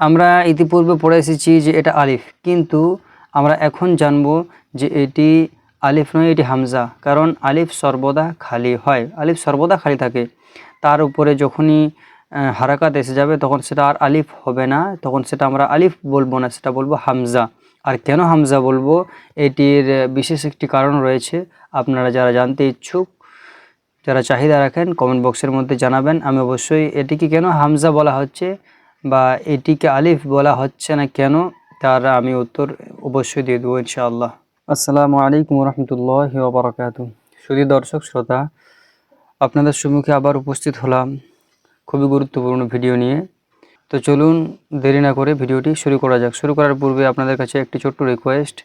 আমরা ইতিপূর্বে পড়ে এসেছি যে এটা আলিফ, কিন্তু আমরা এখন জানব যে এটি আলিফ নয়, এটি হামজা, কারণ আলিফ সর্বদা খালি হয়, আলিফ সর্বদা খালি থাকে। তার উপরে যখনই হারাকাত এসে যাবে, তখন সেটা আর আলিফ হবে না, তখন সেটা আমরা আলিফ বলব না, সেটা বলব হামজা। আর কেন হামজা বলব? এটির বিশেষ একটি কারণ রয়েছে। আপনারা যারা জানতে ইচ্ছুক, যারা চাহিদা রাখেন কমেন্ট বক্সের মধ্যে জানাবেন। আমি অবশ্যই এটিকে কেন হামজা বলা হচ্ছে? বা এটিকে আলিফ বলা হচ্ছে না কেন, তার আমি উত্তর অবশ্যই দিয়ে দেবো ইনশাআল্লাহ। আসসালামু আলাইকুম রহমতুল্লাহ বারকাত শুধু দর্শক শ্রোতা, আপনাদের সম্মুখে আবার উপস্থিত হলাম খুবই গুরুত্বপূর্ণ ভিডিও নিয়ে। তো চলুন দেরি না করে ভিডিওটি শুরু করা যাক। শুরু করার পূর্বে আপনাদের কাছে একটি ছোট্ট রিকোয়েস্ট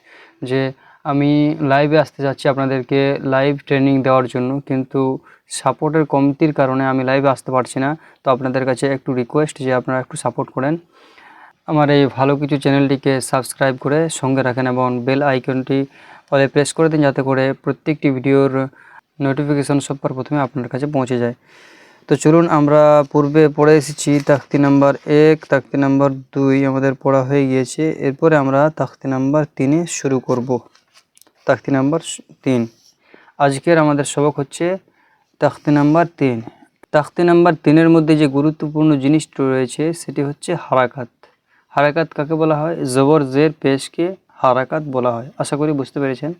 যে আমি লাইভে আসতে চাচ্ছি আপনাদেরকে লাইভ ট্রেনিং দেওয়ার জন্য, কিন্তু সাপোর্টের কমতির কারণে আমি লাইভে আসতে পারছি না। তো আপনাদের কাছে একটু রিকোয়েস্ট যে আপনারা একটু সাপোর্ট করেন। আমার এই ভালো কিছু চ্যানেলটিকে সাবস্ক্রাইব করে সঙ্গে রাখেন এবং বেল আইকনটি অলে প্রেস করে দিন যাতে করে প্রত্যেকটি ভিডিওর নোটিফিকেশন সবার প্রথমে আপনার কাছে পৌঁছে যায়। তো চলুন আমরা পূর্বে পড়ে এসেছি তাক্তি নাম্বার এক তাক্তি নাম্বার দুই, আমাদের পড়া হয়ে গিয়েছে। এরপরে আমরা তাক্তি নাম্বার তিনে শুরু করব। তাক্তি নাম্বার তিন। আজকের আমাদের সবক হচ্ছে তাক্তি নাম্বার তিন। তাক্তি নাম্বার তিনের মধ্যে যে গুরুত্বপূর্ণ জিনিসটি রয়েছে, সেটি হচ্ছে হারাকাত। হারাকাত কাকে বলা হয়? জবর, জের, পেশকে হারাকাত বলা হয়। আশা করি বুঝতে পেরেছেন।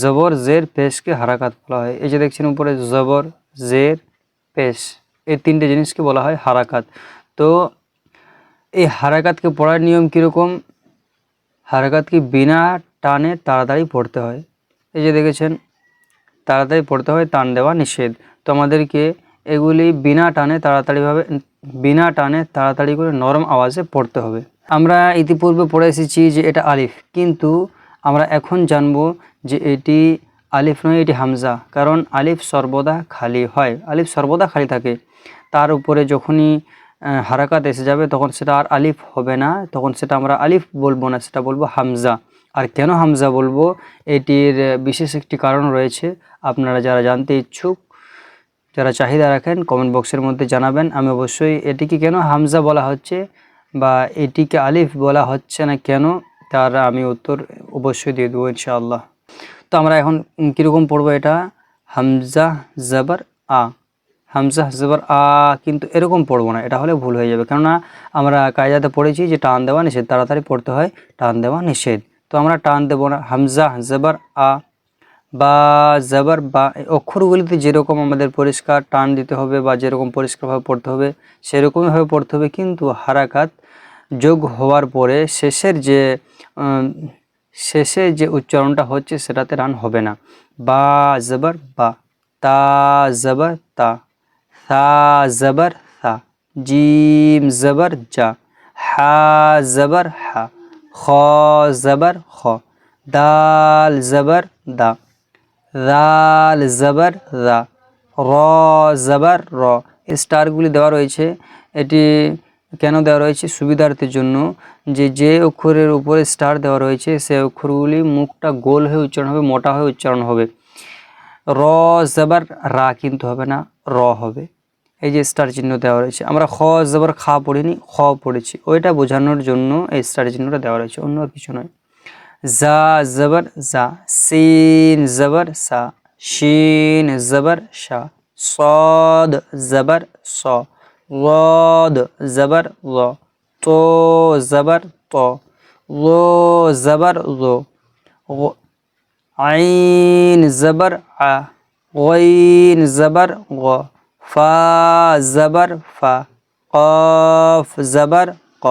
জবর, জের, পেশকে হারাকাত বলা হয়। এই যে দেখছেন উপরে, জবর, জের, পেশ। এই তিনটে জিনিসকে বলা হয় হারাকাত। তো এই হারাকাতকে পড়ার নিয়ম কীরকম? হারাকাতকে বিনা টানে তাড়াতাড়ি পড়তে হয়। এই যে দেখেছেন, তাড়াতাড়ি পড়তে হয়, টান দেওয়া নিষেধ। তো আমাদেরকে এগুলি বিনা টানে তাড়াতাড়িভাবে, বিনা টানে তাড়াতাড়ি করে নরম আওয়াজে পড়তে হবে। আমরা ইতিপূর্বে পড়ে এসেছি যে এটা আলিফ, কিন্তু আমরা এখন জানব যে এটি আলিফ নয়, এটি হামজা, কারণ আলিফ সর্বদা খালি হয়, আলিফ সর্বদা খালি থাকে। তার উপরে যখনই হারাকাত এসে যাবে, তখন সেটা আর আলিফ হবে না, তখন সেটা আমরা আলিফ বলব না, সেটা বলব হামজা। আর কেন হামজা বলব? এটির বিশেষ একটি কারণ রয়েছে। আপনারা যারা জানতে ইচ্ছুক, যারা চাহিদা রাখেন কমেন্ট বক্সের মধ্যে জানাবেন। আমি অবশ্যই এটিকে কেন হামজা বলা হচ্ছে বা এটিকে আলিফ বলা হচ্ছে না কেন, তার আমি উত্তর অবশ্যই দিয়ে দেবো ইনশাআল্লাহ। তো আমরা এখন কীরকম পড়ব এটা? হামজা জবর আ। হামজা জবর আ কিন্তু এরকম পড়ব না, এটা হলে ভুল হয়ে যাবে। কেননা আমরা কায়দাতে পড়েছি যে টান দেওয়া নিষেধ, তাড়াতাড়ি পড়তে হয়, টান দেওয়া নিষেধ। তো আমরা টান দেবো না। হামজা, জবর, আ, বা, জবর, বা অক্ষরগুলিতে যেরকম আমাদের পরিষ্কার টান দিতে হবে বা যেরকম পরিষ্কারভাবে পড়তে হবে সেরকমইভাবে পড়তে হবে। কিন্তু হারাকাত যোগ হওয়ার পরে শেষের যে শেষে যে উচ্চারণটা হচ্ছে সেটাতে রান হবে না। বা, জবর, বা, তা, জবর, তা, সা, জবর, সা, জিম, জবর, জা, হা, জবর, হা। খ, জবর, খ। দাল, জবর, দা। রাল, জবর, রা। র, জবর, র। স্টারগুলি দেওয়া রয়েছে। এটি কেন দেওয়া রয়েছে? সুবিধার্থের জন্য যে যে অক্ষরের উপরে স্টার দেওয়া রয়েছে, সে অক্ষরগুলি মুখটা গোল হয়ে উচ্চারণ হবে, মোটা হয়ে উচ্চারণ হবে। র, জবর, রা কিন্তু হবে না, র হবে। এই যে স্টার চিহ্ন দেওয়া রয়েছে। আমরা খ জবর খা পড়িনি, খ পড়েছি। ওইটা বোঝানোর জন্য এই স্টার চিহ্নটা দেওয়া রয়েছে, অন্য আর কিছু নয়। যা জবর যা সিন, জবর, সা। শিন, জবর, সা। সদ, জবর, স। লদ জবর ল তো, জবর, ত। লো জবর লো আইন, জবর, আ। ওইন জবর, গ। ফা, জবর, ফা, কফ, জবর, ক,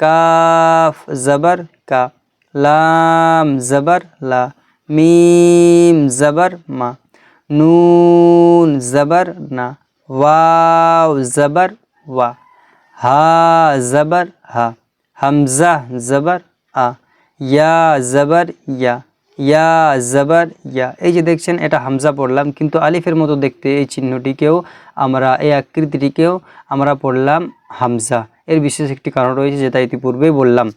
কাফ, জবর, কা, লাম, জবর, লা, মিম, জবর, মা, নুন, জবর, না, ওয়াও, জবর, ওয়া, হা, জবর, হা, হামজা, জবর, আ, ইয়া, জবর, ইয়া ইয়া জবর ইয়া। এই যে দেখছেন, এটা হামজা পড়লাম, কিন্তু আলিফের মতো দেখতে এই চিহ্নটিকেও আমরা, এই আকৃতিটিকেও আমরা পড়লাম হামজা। এর বিশেষ একটি কারণ রয়েছে, যেটা ইতিপূর্বেই বললাম।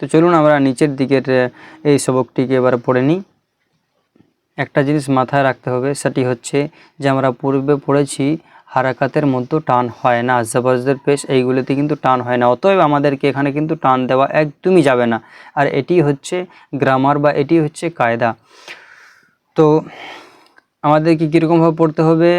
তো চলুন আমরা নিচের দিকের এই সবকটিকে এবার পড়ে নিই। একটা জিনিস মাথায় রাখতে হবে, সেটি হচ্ছে যে আমরা পূর্বে পড়েছি হারাকাতের মধ্যে টান হয় না জবরজের পেশ এইগুলোতে কিন্তু টান হয় না। অতএব আমাদেরকে এখানে কিন্তু টান দেওয়া একদমই যাবে না। আর এটি হচ্ছে গ্রামার বা এটি হচ্ছে কায়দা। তো আমাদেরকে কীরকমভাবে পড়তে হবে?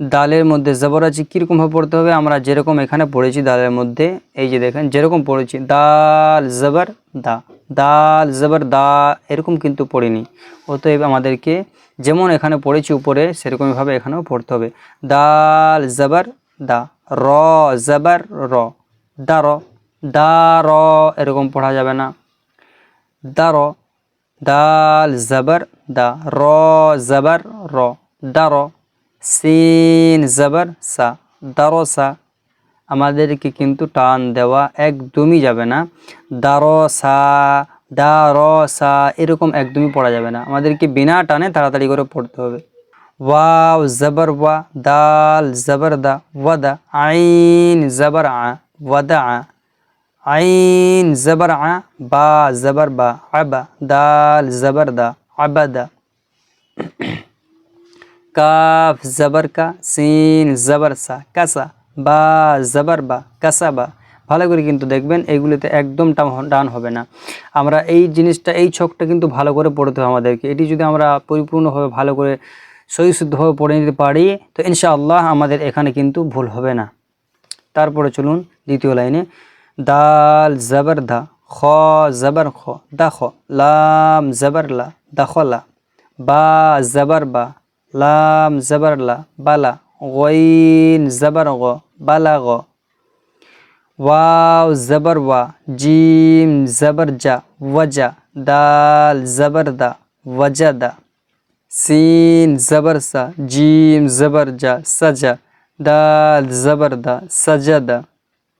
দালের মধ্যে জবর আছে, কীরকমভাবে পড়তে হবে? আমরা যেরকম এখানে পড়েছি দালের মধ্যে, এই যে দেখেন, যেরকম পড়েছি, দাল, জবর, দা। দাল, জবর দা এরকম কিন্তু পড়িনি। অতএব আমাদেরকে যেমন এখানে পড়েছি উপরে সেরকমভাবে এখানেও পড়তে হবে। দাল, জবর, দা, র, জবর, র, দা র দা, র, এরকম পড়া যাবে না। দা, র, দাল, জবর, দা, র, জবর, র, দা, র, সিন, জবর, সা দারসা আমাদেরকে কিন্তু টান দেওয়া একদমই যাবে না। দারসা দারসা, এরকম একদমই পড়া যাবে না। আমাদেরকে বিনা টানে তাড়াতাড়ি করে পড়তে হবে। ওয়াও, জবর ওয়া, দাল, জবর দা, ওয়াদা, আইন, জবর আ, ওয়াদা, আইন, জবর আ, বা, জবর বা, আবা, দাল, জবর দা, আবাদা। কাফ, জবর কা, সিন, জবর সা, কাসা। বা জবর বা কাসা বা, ভালো করে কিন্তু দেখবেন এইগুলিতে একদম টান হবে না। আমরা এই জিনিসটা, এই ছকটা কিন্তু ভালো করে পড়তে হবে আমাদেরকে। এটি যদি আমরা পরিপূর্ণভাবে ভালো করে সহিশুদ্ধভাবে পড়ে নিতে পারি, তো ইনশাআল্লাহ আমাদের এখানে কিন্তু ভুল হবে না। তারপরে চলুন দ্বিতীয় লাইনে। দাল জবর দা, খ জবর খ, দা খ, লাম জবর লা দাখলা বা জবর বা, লাম জবর লা বালা غين زبر غو بلغ واو زبر وا. جيم زبر جا. وجا. دال زبر دا. وجا دا. سين زبر سا. جيم زبر جا. سجا. دال زبر دا. سجا دا.